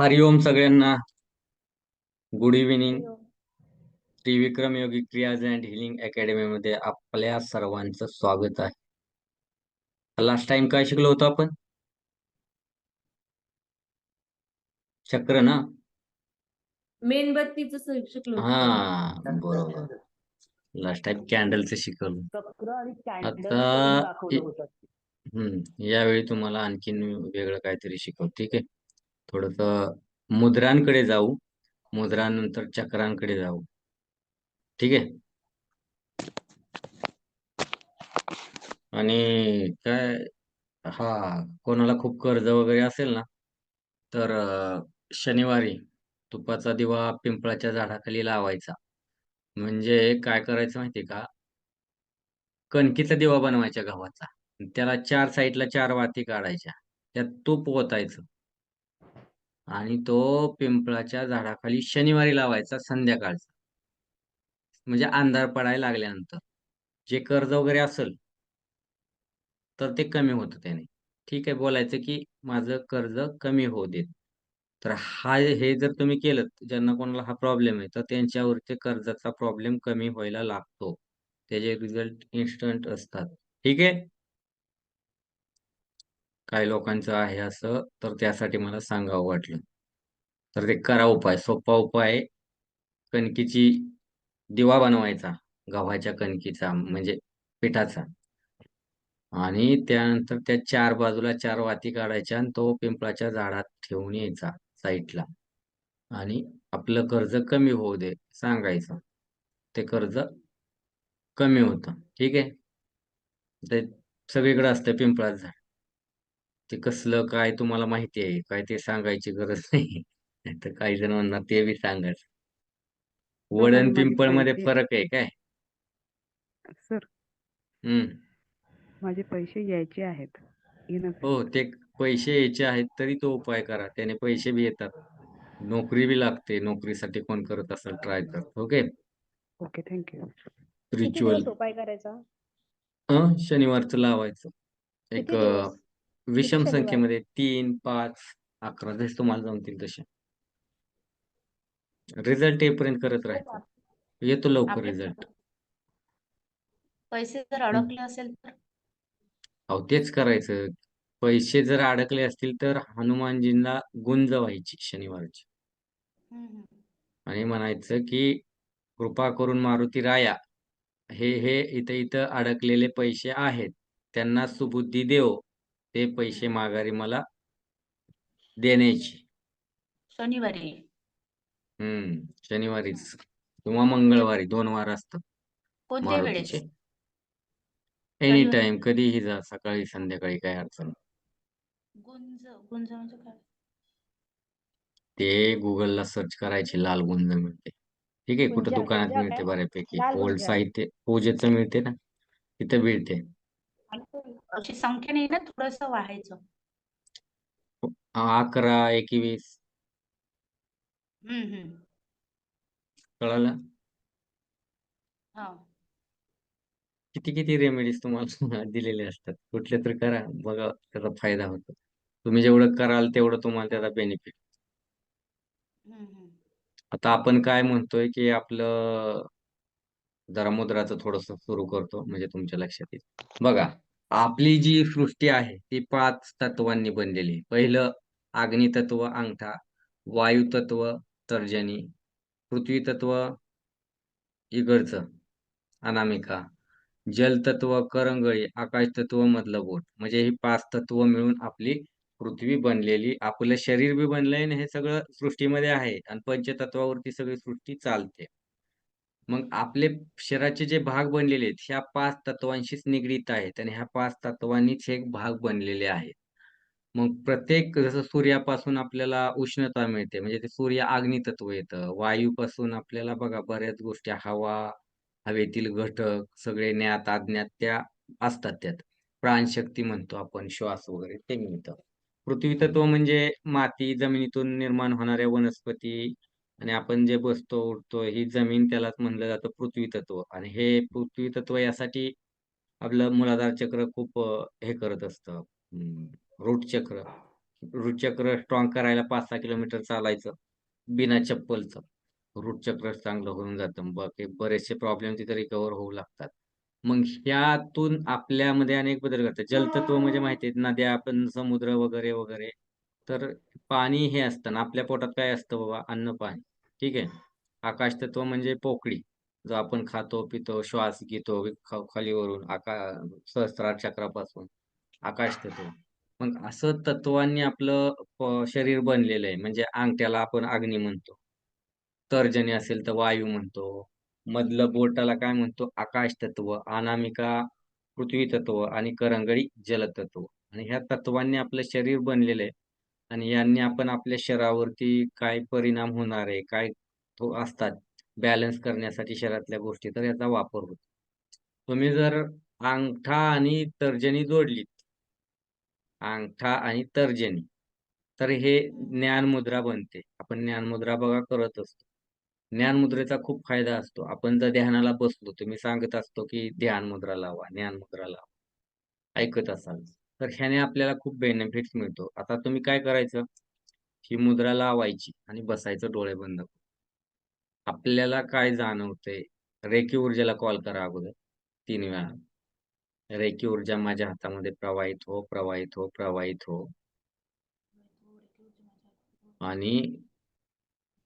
हरिओम सगळ्यांना. Good evening Trivikram Yogi क्रियाज and healing academy मध्ये आपल्या सर्वांचं स्वागत आहे. लास्ट टाइम काय शिकलो होतो आपण? चक्र ना? मेणबत्तीच शिकलो. हा बरोबर. लास्ट टाइम कॅन्डलचं शिकवलं आता हम्म यावेळी तुम्हाला आणखीन वेगळं काहीतरी शिकव. ठीक आहे. थोडस मुद्रांकडे जाऊ मुद्रांनंतर चक्रांकडे जाऊ. ठीक आहे? आणि काय हा कोणाला खूप कर्ज वगैरे असेल ना तर शनिवारी तुपाचा दिवा पिंपळाच्या झाडाखाली लावायचा. म्हणजे काय करायचं माहितीये का? कणकीचा दिवा बनवायचा गव्हाचा. त्याला चार साईडला चार वाती काढायच्या. त्यात तूप ओतायचं. आणि तो पिंपळाच्या झाडाखाली शनिवारी लावायचा संध्याकाळचा. म्हणजे अंधार पडायला लागल्यानंतर. जे कर्ज वगैरे असेल. तर ते कमी होतं त्याने. ठीक आहे बोलायचं की माझं कर्ज कमी होऊ देत. तर हा हे जर तुम्ही केलं ज्यांना कोणाला हा प्रॉब्लेम आहे तर त्यांच्यावरती कर्जाचा प्रॉब्लेम कमी व्हायला लागतो. त्याचे रिझल्ट इन्स्टंट असतात. ठीक आहे? काही लोकांचं आहे असं तर त्यासाठी मला सांगावं वाटलं. तर ते करा उपाय सोपा उपाय कणकीची दिवा बनवायचा गव्हाच्या कणकीचा म्हणजे पिठाचा. आणि त्यानंतर त्या चार बाजूला चार वाती काढायच्या आणि तो पिंपळाच्या झाडात ठेवून यायचा साईडला. आणि आपलं कर्ज कमी होऊ दे सांगायचं. ते कर्ज कमी होतं. ठीक आहे? ते सगळीकडे असतं पिंपळाचं झाड. ते कसलं काय तुम्हाला माहिती आहे? काय ते सांगायची गरज नाही. तर काही जण म्हणणार ते बी सांगायचं. वड आणि पिंपळमध्ये फरक आहे काय? सर हम्म. माझे पैसे यायचे आहेत. हो ते पैसे यायचे आहेत तरी तो उपाय करा. त्याने पैसे बी येतात. नोकरी बी लागते. नोकरीसाठी कोण करत असेल ट्राय कर. ओके? ओके थँक्यू किती रिच्युअल दिवस उपाय करायचा? शनिवारचं लावायचं. एक किती दिवस? विषम? संख्येमध्ये तीन पाच अकरा. जसे तुम्हाला जमतील तसे. रिझल्ट येईपर्यंत करत राहायचं येतो लवकर रिझल्ट पैसे जर अडकले असेल तर? अहो तेच करायचं. पैसे जर अडकले असतील तर हनुमानजींना गुंज व्हायची शनिवारची. आणि म्हणायचं की कृपा करून मारुती राया. हे हे इथं इथं अडकलेले पैसे आहेत. त्यांना सुबुद्धी देव. ते पैसे माघारी मला देण्याची. शनिवारी. हम्म शनिवारीच किंवा मंगळवारी दोन वार असतात कोणत्या वेळेस? मारुतीचे एनी शनिवारी. टाइम कधीही जा सकाळी संध्याकाळी काय अडचण नाही. गुंज गुंज म्हणजे काय? ते गुगलला सर्च करायचे लाल गुंज मिळते ठीक आहे कुठं गुंजा- दुकानात गुंजा मिळते काय? बऱ्यापैकी. लाल ओल्ड गुंजा. साहित्य पूजेचं मिळते ना तिथं मिळते. अशी संख्या नाही ना थोडस व्हायचं अकरा एकवीस. हम्म हम्म. कळालं? हा. किती किती रेमेडीज तुम्हाला दिलेले असतात? कुठले तर करा बघा त्याचा फायदा होतो. तुम्ही जेवढं कराल तेवढं तुम्हाला त्याचा बेनिफिट आता आपण काय म्हणतोय की आपलं जरा मुद्राचं थोडस सुरू करतो म्हणजे तुमच्या लक्षात येईल. बघा आपली जी सृष्टी आहे ती पाच तत्वांनी बनलेली पहिलं अग्नी तत्व अंगठा वायुतत्व तर्जनी पृथ्वी तत्व इकडचं अनामिका जलतत्व करंगळी आकाश तत्व मधलं बोट म्हणजे ही पाच तत्व मिळून आपली पृथ्वी बनलेली आपलं शरीर बी बनलंय आणि हे सगळं सृष्टीमध्ये आहे. आणि पंचतत्वावरती सगळी सृष्टी चालते. मग आपले शरीराचे जे भाग बनलेले आहेत ह्या पाच तत्वांशीच निगडीत आहेत आणि ह्या पाच तत्वांनीच हे भाग बनलेले आहेत. मग प्रत्येक जसं सूर्यापासून आपल्याला उष्णता मिळते म्हणजे ते सूर्य अग्नी तत्व येतं. वायूपासून आपल्याला बघा बऱ्याच गोष्टी हवा हवेतील घटक सगळे ज्ञात अज्ञात त्या असतात त्यात. प्राणशक्ती म्हणतो आपण श्वास वगैरे ते मिळतं. पृथ्वी तत्व म्हणजे माती जमिनीतून निर्माण होणाऱ्या वनस्पती आणि आपण जे बसतो उठतो ही जमीन त्यालाच म्हणलं जातं पृथ्वी तत्व. आणि हे पृथ्वी तत्व यासाठी आपलं मूलाधार चक्र खूप हे करत असतं. रूट चक्र. रुचक्र स्ट्रॉंग करायला पाच सहा किलोमीटर चालायचं बिना चप्पलचं. रूट चक्र चांगलं होऊन जातं. बाकी बरेचसे प्रॉब्लेम तिथे रिकवर होऊ लागतात. मग ह्यातून आपल्यामध्ये अनेक बदल करतात जलतत्व म्हणजे माहिती आहे नद्या आपण समुद्र वगैरे वगैरे. तर पाणी हे असतं. ना आपल्या पोटात काय असतं बाबा? अन्न पाणी. ठीक आहे. आकाश तत्व म्हणजे पोकळी जो आपण खातो पितो श्वास घेतो खालीवरून आका सहस्त्रार चक्रापासून. आकाश तत्व. मग असं तत्वांनी आपलं शरीर बनलेलं आहे. म्हणजे अंगठ्याला आपण अग्नी म्हणतो. तर्जनी असेल तर वायू म्हणतो. मधलं बोटाला काय म्हणतो? आकाश तत्व अनामिका पृथ्वी तत्व आणि करंगळी जलतत्व. आणि ह्या तत्वांनी आपलं शरीर बनलेलं आहे. आणि यांनी आपण आपल्या शरीरावरती काय परिणाम होणार आहे काय तो असतात बॅलन्स करण्यासाठी शरीरातल्या गोष्टी तर याचा वापर होतो. तुम्ही जर अंगठा आणि तर्जनी जोडलीत अंगठा आणि तर्जनी तर हे ज्ञानमुद्रा बनते. आपण ज्ञानमुद्रा बघा करत असतो. ज्ञानमुद्रेचा खूप फायदा असतो. आपण जर ध्यानाला बसलो तुम्ही सांगत असतो की ध्यान मुद्रा लावा ज्ञान मुद्रा लावा. ऐकत असाल. तर ह्याने आपल्याला खूप बेनिफिट्स मिळतो. आता तुम्ही काय करायचं? ही मुद्रा लावायची आणि बसायचं डोळे बंद आपल्याला काय जाणवतंय? रेकी ऊर्जेला कॉल करा अगोदर तीन वेळा. रेकी ऊर्जा माझ्या हातामध्ये प्रवाहित हो प्रवाहित हो प्रवाहित हो. आणि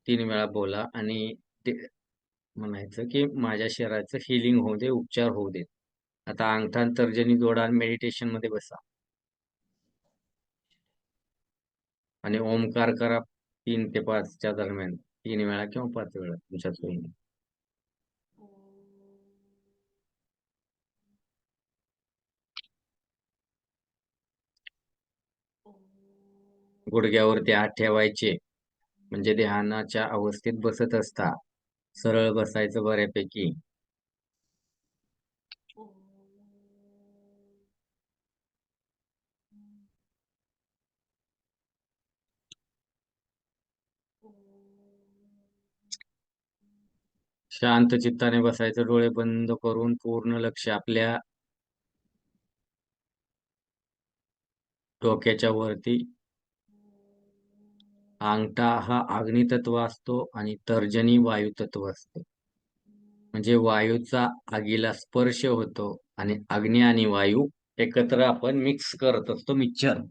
तीन वेळा बोला आणि ते म्हणायचं की माझ्या शरीराचं हिलिंग होऊ दे उपचार होऊ दे. आता अंगठान तर्जनी जोडा मेडिटेशनमध्ये बसा. आणि ओमकार करा तीन ते पाचच्या दरम्यान. तीन वेळा किंवा पाच वेळा तुमच्या सोयीने गुडघ्यावरती हात ठेवायचे. म्हणजे ध्यानाच्या अवस्थेत बसत असता. सरळ बसायचं बऱ्यापैकी. शांत चित्ताने बसायचं डोळे बंद करून पूर्ण लक्ष आपल्या डोक्याच्या वरती. अंगठा हा अग्नितत्व असतो आणि तर्जनी वायुतत्व असतो. म्हणजे वायूचा आगीला स्पर्श होतो आणि अग्नी आणि वायू एकत्र आपण मिक्स करत असतो मिक्सर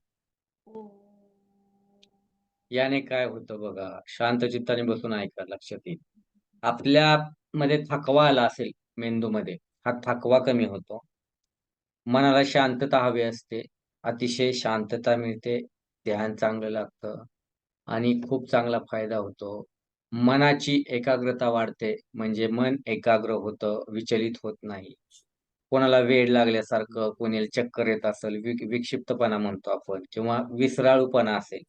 याने काय होतं बघा शांत चित्ताने बसून ऐका लक्षात येईल. आपल्या मध्ये थकवा आला असेल मेंदूमध्ये हा थकवा कमी होतो. मनाला शांतता हवी असते अतिशय शांतता मिळते ध्यान चांगलं लागतं आणि खूप चांगला फायदा होतो. मनाची एकाग्रता वाढते म्हणजे मन एकाग्र होतं विचलित होत नाही. कोणाला वेड लागल्यासारखं कोणाला चक्कर येत असेल विक- विक्षिप्तपणा म्हणतो आपण किंवा विसराळूपणा असेल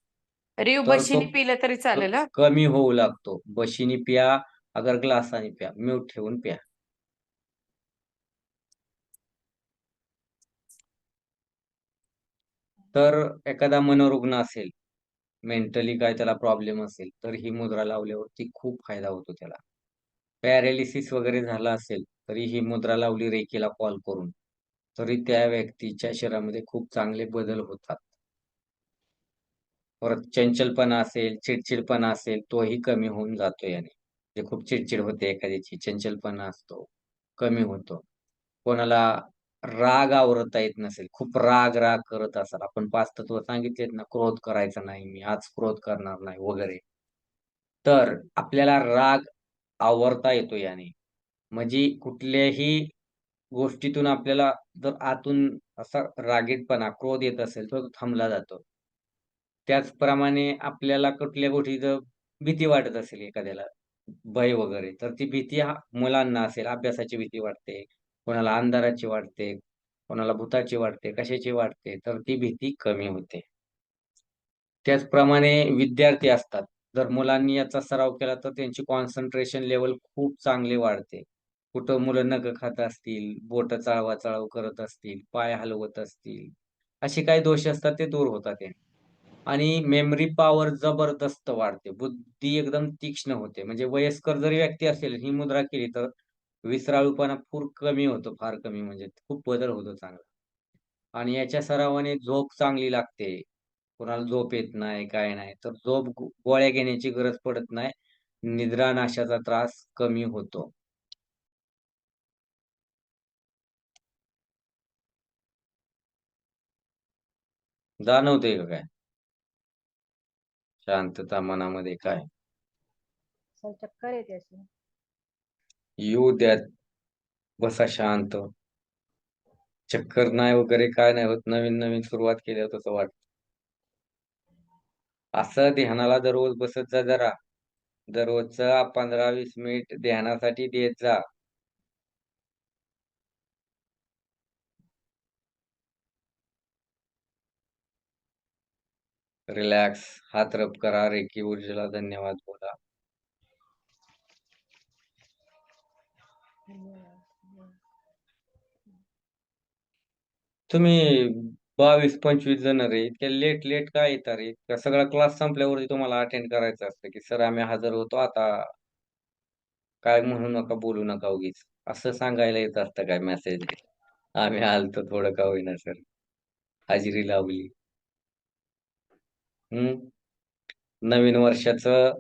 रिव बशीने पिलं तरी चालेल? कमी होऊ लागतो. बशीने प्या अगर ग्लासाने प्या म्यूट ठेवून प्या. तर एखादा मनोरुग्ण असेल मेंटली काय त्याला प्रॉब्लेम असेल तर ही मुद्रा लावल्यावरती खूप फायदा होतो त्याला. पॅरालिसिस वगैरे झाला असेल तरी ही मुद्रा लावली रेकीला कॉल करून. तरी त्या व्यक्तीच्या शरीरामध्ये खूप चांगले बदल होतात. परत चंचलपणा असेल चिडचिडपणा असेल तोही कमी होऊन जातो याने. जे खूप चिडचिड होते एखाद्याची चंचलपणा असतो कमी होतो. कोणाला राग आवरता येत नसेल खूप राग राग करत असाल आपण पाच तत्व सांगितलेत ना क्रोध करायचा नाही मी आज क्रोध करणार नाही वगैरे. तर आपल्याला राग आवरता येतो याने. म्हणजे कुठल्याही गोष्टीतून आपल्याला जर आतून असा रागीटपणा क्रोध येत असेल तर तो थांबला जातो. त्याचप्रमाणे आपल्याला कुठल्या गोष्टीचं भीती वाटत असेल एखाद्याला भय वगैरे. तर ती भीती मुलांना असेल अभ्यासाची भीती वाटते कोणाला अंधाराची वाटते कोणाला भूताची वाटते कशाची वाटते तर ती भीती कमी होते. त्याचप्रमाणे विद्यार्थी असतात. जर मुलांनी याचा सराव केला तर त्यांची कॉन्सन्ट्रेशन लेवल खूप चांगली वाढते. कुठं मुलं नख खात असतील बोट चाळवा चाळव करत असतील पाय हलवत असतील असे काही दोष असतात ते दूर होतात. आणि मेमरी पॉवर जबरदस्त वाढते. बुद्धी एकदम तीक्ष्ण होते. म्हणजे वयस्कर जरी व्यक्ती असेल ही मुद्रा केली तर विसराळूपणा पूर कमी होतो फार कमी. म्हणजे खूप बदल होतो चांगला. आणि याच्या सरावाने झोप चांगली लागते. कोणाला झोप येत नाही काय नाही. तर झोप गोळ्या घेण्याची गरज पडत नाही. निद्रानाशाचा त्रास कमी होतो. जाणवते का काय? शांतता मनामध्ये काय? सर चक्कर येते अशी येऊ द्यात बसा शांत. चक्कर नाही वगैरे काय नाही होत. नवीन नवीन सुरुवात केल्यावर तसं वाटत. असं ध्यानाला दररोज बसत जा जरा. दररोजचा पंधरा वीस मिनिट ध्यानासाठी देत जा. रिलॅक्स हात रब करा. रेकी ऊर्जेला धन्यवाद बोला. तुम्ही बावीस पंचवीस जण रे. इतक्या लेट लेट काय येतात रे? का सगळा क्लास संपल्यावरती तुम्हाला अटेंड करायचं असतं की सर आम्ही हजर होतो आता. काय म्हणू नका बोलू नका उगीच. असं सांगायला येत असतं काय मेसेज आम्ही आलतो थोडं का होईना सर हजेरी लावली. हम्म. नवीन वर्षाचं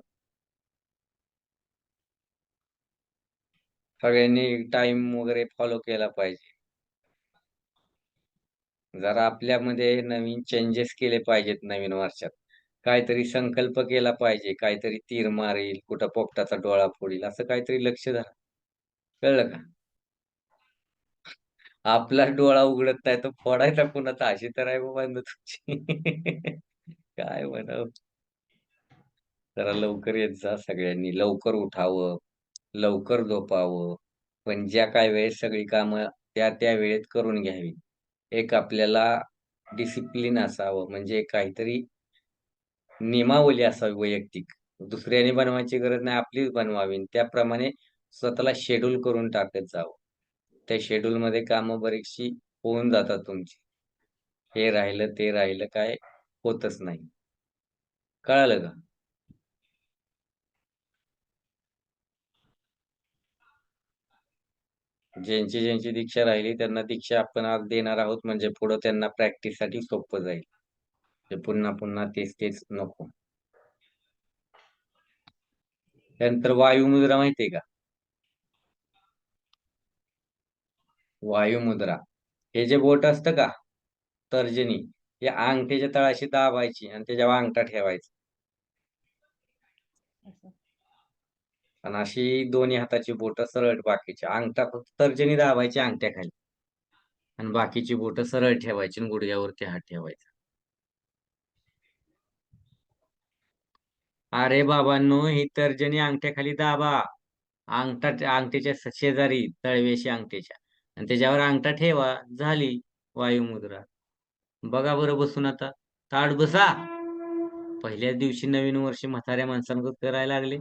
सगळ्यांनी टाइम वगैरे फॉलो केला पाहिजे. जरा आपल्यामध्ये नवीन चेंजेस केले पाहिजेत नवीन वर्षात. काहीतरी संकल्प केला पाहिजे काहीतरी तीर मारेल कुठं पोपटाचा डोळा फोडील असं काहीतरी लक्ष धरा. कळलं का? आपला डोळा उघडत नाही तर फोडायचा कुणाचा अशी तर आहे बाबा तुमची. काय म्हणावं? जरा लवकर येत जा सगळ्यांनी. लवकर उठावं लवकर झोपावं. पण ज्या काय वेळेस सगळी कामं त्या त्या वेळेत करून घ्यावी. एक आपल्याला डिसिप्लिन असावं. म्हणजे काहीतरी नियमावली असावी वैयक्तिक. दुसऱ्याने बनवायची गरज नाही आपलीच बनवावी. त्याप्रमाणे स्वतःला शेड्यूल करून टाकत जावं. त्या शेड्यूल मध्ये कामं बरीचशी होऊन जातात तुमची. हे राहिलं ते राहिलं काय होतच नाही. कळालं का? ज्यांची ज्यांची दीक्षा राहिली त्यांना दीक्षा आपण आज देणार आहोत. म्हणजे पुढे त्यांना प्रॅक्टिससाठी सोपं जाईल. म्हणजे पुन्हा पुन्हा तेच तेच नको. त्यानंतर वायुमुद्रा माहितीये का? वायुमुद्रा. हे जे बोट असतं का? तर्जनी. हे अंगठ्याच्या तळाशी दाबायची आणि त्याच्यावर अंगठा ठेवायचा. आणि अशी दोन्ही हाताची बोट सरळ बाकीची. अंगठा फक्त तर्जनी दाबायची अंगठ्याखाली आणि बाकीची बोट सरळ ठेवायची आणि गुडघ्यावरती हात ठेवायचा. अरे बाबांनो ही तर्जनी अंगठ्याखाली दाबा. अंगठा अंगठ्याच्या शेजारी तळवेशी अंगठ्याच्या. आणि त्याच्यावर अंगठा ठेवा. झाली वायुमुद्रा. बघा बरं बसून आता. ताट बसा. पहिल्याच दिवशी नवीन वर्ष म्हाताऱ्या माणसांक करायला लागले.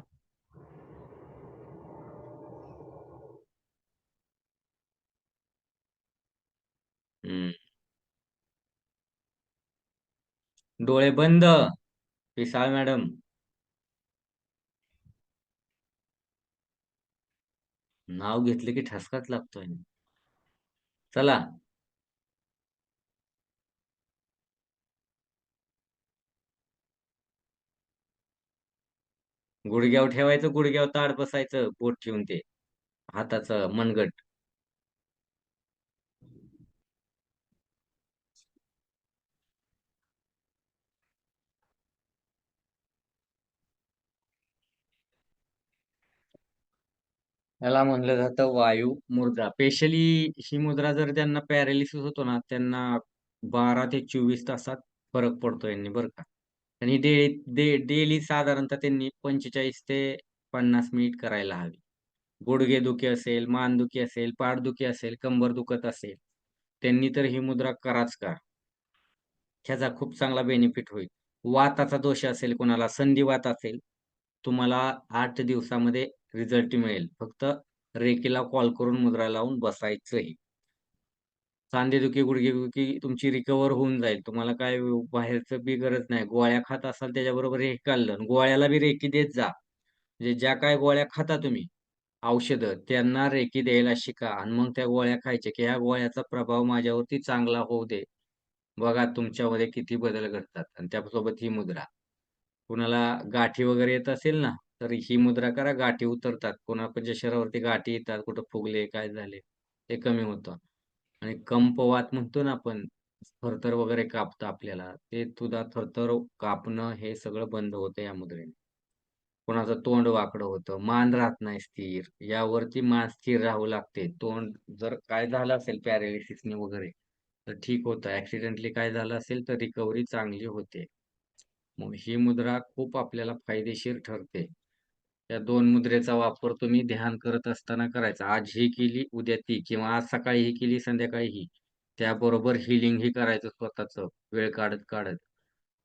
हम्म. डोळे बंद. पिसाळ मॅडम. नाव घेतलं की ठसकाच लागतोय. चला. गुडघ्यावर ठेवायचं गुडघ्यावर ताड बसायचं बोट ठेवून ते. हाताचं मनगट. याला म्हणलं जातं वायू मुद्रा. स्पेशली ही मुद्रा जर त्यांना पॅरालिसिस होतो ना त्यांना बारा ते चोवीस तासात फरक पडतो यांनी बरं का. आणि डेली डेली साधारणतः त्यांनी पंचेचाळीस ते पन्नास मिनिट करायला हवी. गुडघे दुखी असेल मानदुखी असेल पाठदुखी असेल कंबर दुखत असेल त्यांनी तर ही मुद्रा कराच का? ह्याचा खूप चांगला बेनिफिट होईल. वाताचा दोष असेल कोणाला संधिवात असेल तुम्हाला आठ दिवसामध्ये रिझल्ट मिळेल. फक्त रेकीला कॉल करून मुद्रा लावून बसायचंही. सांधेदुखी गुडघेदुखी तुमची रिकवर होऊन जाईल. तुम्हाला काय बाहेरचं बी गरज नाही. गोळ्या खात असाल त्याच्याबरोबर हे खाल्लं गोळ्याला बी रेकी देत जा. म्हणजे ज्या काय गोळ्या खाता तुम्ही औषधं त्यांना रेकी द्यायला शिका आणि मग त्या गोळ्या खायच्या की ह्या गोळ्याचा प्रभाव माझ्यावरती चांगला होऊ दे. बघा तुमच्यामध्ये किती बदल घडतात आणि त्यासोबत ही मुद्रा. कुणाला गाठी वगैरे येत असेल ना तर ही मुद्रा करा. गाठी उतरतात. कोणाच्या शरीरावरती गाठी येतात कुठं फुगले काय झाले ते कमी होतं. आणि कंपवात म्हणतो ना आपण थरथर वगैरे कापतं आपल्याला ते सुद्धा थरथर कापणं हे सगळं बंद होतं या मुद्रेने. कोणाचं तोंड वाकडं होतं मान राहत नाही स्थिर यावरती मान स्थिर राहू लागते. तोंड जर काय झालं असेल पॅरालिसिसने वगैरे तर ठीक होतं. ऍक्सिडेंटली काय झालं असेल तर रिकव्हरी चांगली होते. मग ही मुद्रा खूप आपल्याला फायदेशीर ठरते. या दोन मुद्रेचा वापर तुम्ही ध्यान करत असताना करायचा. आज ही केली उद्या ती किंवा आज सकाळी ही केली संध्याकाळी ही. त्याबरोबर हिलिंग ही करायचं स्वतःच वेळ काढत काढत.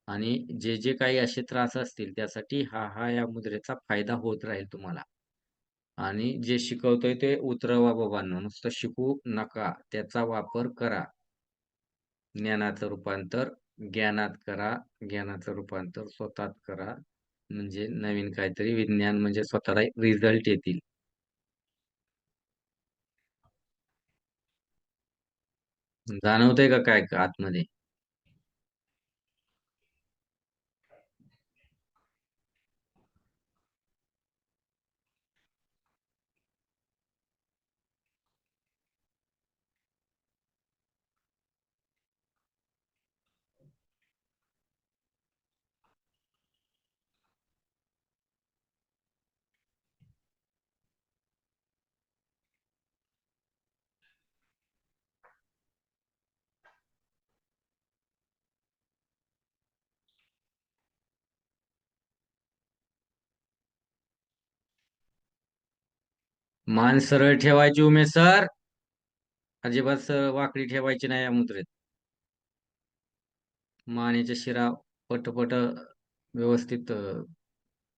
आणि जे जे काही असे त्रास असतील त्यासाठी हा हा या मुद्रेचा फायदा होत राहील तुम्हाला. आणि जे शिकवतोय ते उतरवा बाबांनो नुसतं शिकू नका. त्याचा वापर करा. ज्ञानाचं रूपांतर ज्ञानात करा. ज्ञानाचं रूपांतर स्वतःत करा. म्हणजे नवीन काहीतरी विज्ञान म्हणजे स्वतःला रिझल्ट येतील. जाणवतंय का काय आतमध्ये? मान सरळ ठेवायची उमेश सर. अजिबात सरळ वाकडी ठेवायची नाही या मुद्रेत. मानेच्या शिरा पटपट व्यवस्थित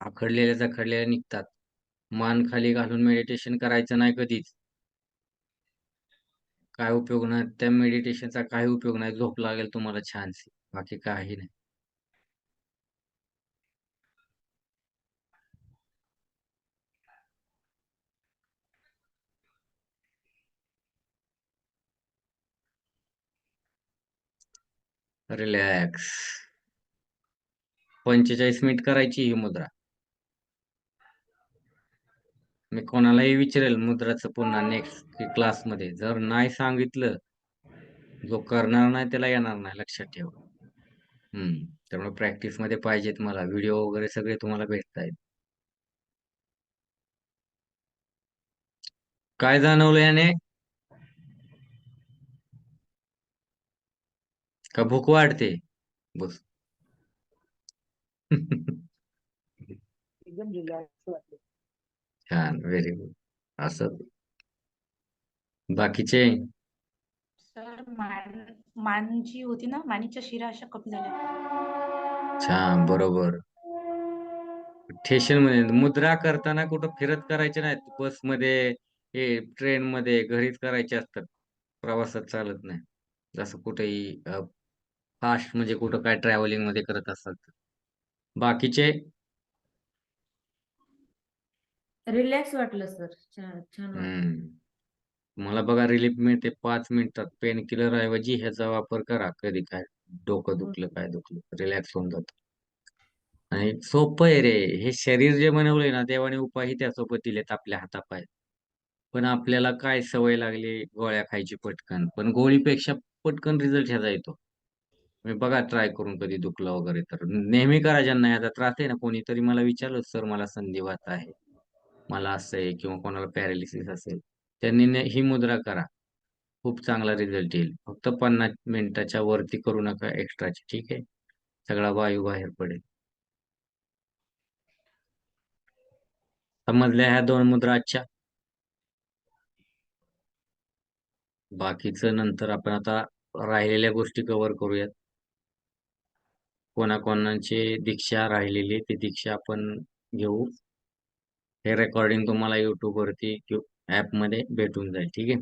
आखडलेल्या जखडलेल्या निघतात. मान खाली घालून मेडिटेशन करायचं नाही कधीच. काय उपयोग नाही. त्या मेडिटेशनचा काही उपयोग नाही. झोप लागेल तुम्हाला छानशी. बाकी काही नाही. रिलॅक्स पंचेचाळीस मिनिट करायची ही मुद्रा. मी कोणालाही विचारेल मुद्राचं पुन्हा नेक्स्ट क्लासमध्ये जर नाही सांगितलं जो करणार नाही त्याला येणार नाही. लक्षात ठेवा. हम्म. त्यामुळे प्रॅक्टिसमध्ये पाहिजेत मला. व्हिडिओ वगैरे सगळे तुम्हाला भेटतायत काय जाणवलं याने? का भूक वाढते? बस. एकदम रिलॅक्स वाटते छान व्हेरी गुड असं. बाकीचे? सर मान मान जी होती ना? मानेच्या शिरा अशा कमी झाल्या. छान बरोबर. स्टेशनमध्ये मुद्रा करताना कुठं फिरत करायचे नाहीत. बसमध्ये हे ट्रेन मध्ये घरीच करायचे असतात. प्रवासात चालत नाही. जसं कुठेही फास्ट म्हणजे कुठं काय ट्रॅव्हलिंगमध्ये करत असतात बाकीचे? रिलॅक्स वाटलं सर छान छान वाटलं. हम्म. मला बघा रिलीफ मिळते पाच मिनिटात. पेन किलर ऐवजी ह्याचा वापर करा. कधी काय डोकं दुखलं काय दुखलं रिलॅक्स होऊन जात. आणि सोपं आहे रे. हे शरीर जे बनवलंय ना देवाने उपायही त्यासोबत दिलेत आपल्या हातापाय पण आपल्याला काय सवय लागली? गोळ्या खायची पटकन. पण गोळीपेक्षा पटकन रिझल्ट ह्याचा येतो. तुम्ही बघा ट्राय करून कधी दुखलं वगैरे तर. नेहमी करा ज्यांना याचा त्रास आहे ना कोणीतरी मला विचारलं सर मला संधिवात आहे. मला असं आहे किंवा कोणाला पॅरालिसिस असेल. त्यांनी ही मुद्रा करा. खूप चांगला रिझल्ट येईल. फक्त पन्नास मिनिटाच्या वरती करू नका एक्स्ट्राची ठीक आहे? सगळा वायू बाहेर पडेल. समजल्या ह्या दोन मुद्रा आजच्या? बाकीचं नंतर आपण आता राहिलेल्या गोष्टी कव्हर करूयात. कोणाकोणाची दीक्षा राहिलेली ती दीक्षा आपण घेऊ. हे रेकॉर्डिंग तुम्हाला युट्यूब वरती ऍपमध्ये भेटून जाईल ठीक आहे?